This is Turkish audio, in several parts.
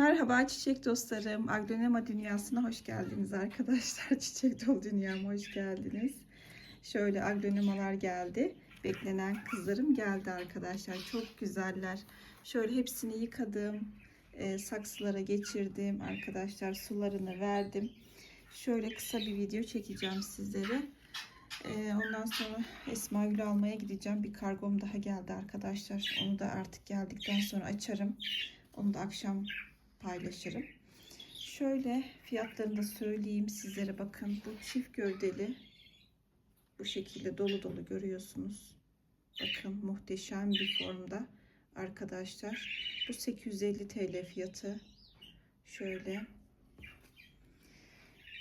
Merhaba çiçek dostlarım. Aglonema dünyasına hoş geldiniz arkadaşlar. Çiçek dolu dünyama hoş geldiniz. Şöyle aglonemalar geldi. Beklenen kızlarım geldi arkadaşlar. Çok güzeller. Şöyle hepsini yıkadım. e, saksılara geçirdim arkadaşlar. Sularını verdim. Şöyle kısa bir video çekeceğim sizlere. E, ondan sonra Esma Gül almaya gideceğim. Bir kargom daha geldi arkadaşlar. Onu da artık geldikten sonra açarım. Onu da akşam paylaşırım. Şöyle fiyatlarını da söyleyeyim sizlere bakın. Bu çift gövdeli bu şekilde dolu dolu görüyorsunuz. Bakın muhteşem bir formda arkadaşlar. Bu 850 TL fiyatı. Şöyle.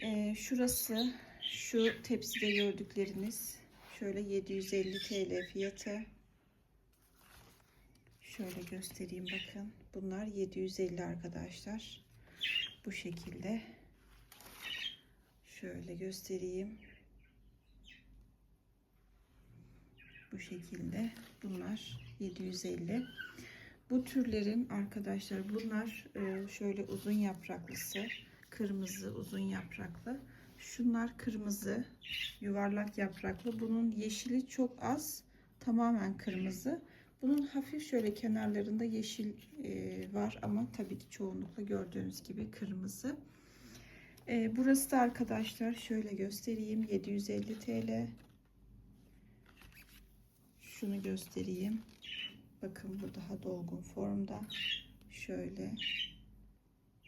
Ee, şurası şu tepside gördükleriniz. Şöyle 750 TL fiyatı. Şöyle göstereyim bakın. Bunlar 750 arkadaşlar. Bu şekilde. Şöyle göstereyim. Bu şekilde. Bunlar 750. Bu türlerin arkadaşlar bunlar e, şöyle uzun yapraklısı. Kırmızı uzun yapraklı. Şunlar kırmızı yuvarlak yapraklı. Bunun yeşili çok az. Tamamen kırmızı. Bunun hafif şöyle kenarlarında yeşil e, var ama tabii ki çoğunlukla gördüğünüz gibi kırmızı. E, burası da arkadaşlar şöyle göstereyim 750 TL. Şunu göstereyim. Bakın bu daha dolgun formda. Şöyle.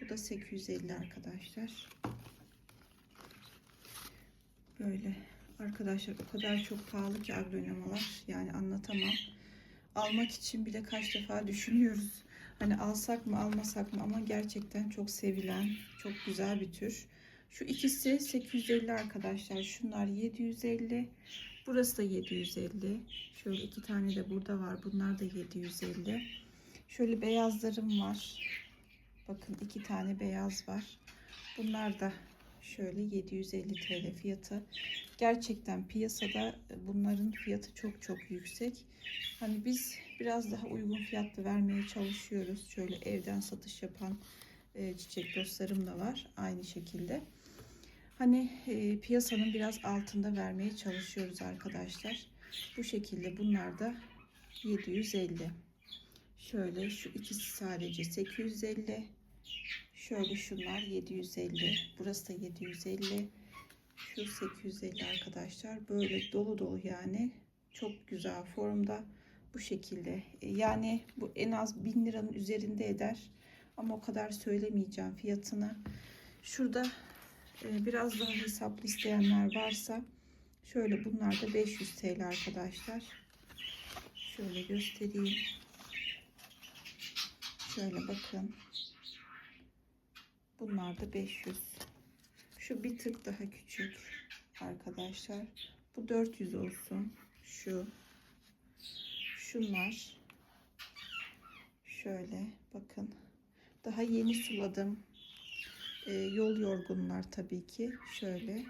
Bu da 850 arkadaşlar. Böyle arkadaşlar o kadar çok pahalı ki aglonemalar yani anlatamam almak için bile kaç defa düşünüyoruz. Hani alsak mı almasak mı ama gerçekten çok sevilen, çok güzel bir tür. Şu ikisi 850 arkadaşlar. Şunlar 750. Burası da 750. Şöyle iki tane de burada var. Bunlar da 750. Şöyle beyazlarım var. Bakın iki tane beyaz var. Bunlar da şöyle 750 TL fiyatı. Gerçekten piyasada bunların fiyatı çok çok yüksek. Hani biz biraz daha uygun fiyatlı vermeye çalışıyoruz. Şöyle evden satış yapan e, çiçek dostlarım da var aynı şekilde. Hani e, piyasanın biraz altında vermeye çalışıyoruz arkadaşlar. Bu şekilde bunlar da 750. Şöyle şu ikisi sadece 850. Şöyle şunlar 750. Burası da 750. Şu 850 arkadaşlar. Böyle dolu dolu yani. Çok güzel formda. Bu şekilde. E, Yani bu en az 1000 liranın üzerinde eder. Ama o kadar söylemeyeceğim fiyatını. Şurada e, biraz daha hesaplı isteyenler varsa şöyle bunlar da 500 TL arkadaşlar. Şöyle göstereyim. Şöyle bakın. Bunlar da 500. Şu bir tık daha küçük arkadaşlar. Bu 400 olsun. Şu. Şunlar. Şöyle bakın. Daha yeni suladım. Ee, yol yorgunlar tabii ki. Şöyle.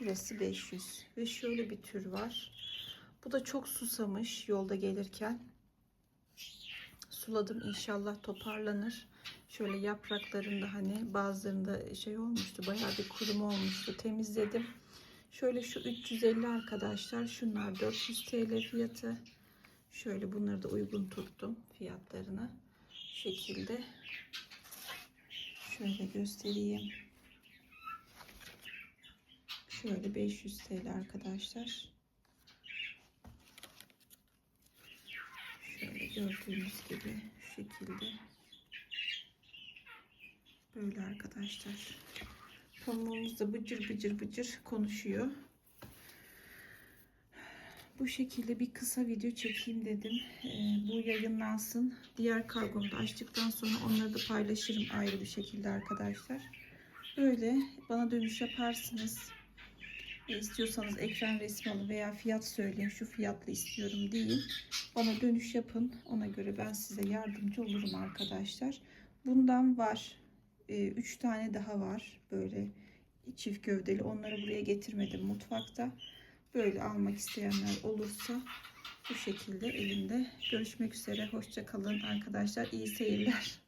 Burası 500. Ve şöyle bir tür var. Bu da çok susamış yolda gelirken. Suladım inşallah toparlanır. Şöyle yapraklarında hani bazılarında şey olmuştu. Bayağı bir kurum olmuştu. Temizledim. Şöyle şu 350 arkadaşlar. Şunlar 400 TL fiyatı. Şöyle bunları da uygun tuttum fiyatlarını. Şu şekilde. Şöyle göstereyim. Şöyle 500 TL arkadaşlar. Şöyle gördüğünüz gibi şekilde. Böyle arkadaşlar. Pamuğumuz da bıcır bıcır bıcır konuşuyor. Bu şekilde bir kısa video çekeyim dedim. Ee, bu yayınlansın. Diğer kargomu da açtıktan sonra onları da paylaşırım ayrı bir şekilde arkadaşlar. Böyle bana dönüş yaparsınız. E, istiyorsanız ekran resmi alın veya fiyat söyleyin. Şu fiyatlı istiyorum deyin. Bana dönüş yapın. Ona göre ben size yardımcı olurum arkadaşlar. Bundan var. 3 tane daha var. Böyle çift gövdeli. Onları buraya getirmedim mutfakta. Böyle almak isteyenler olursa bu şekilde elimde. Görüşmek üzere. Hoşça kalın arkadaşlar. İyi seyirler.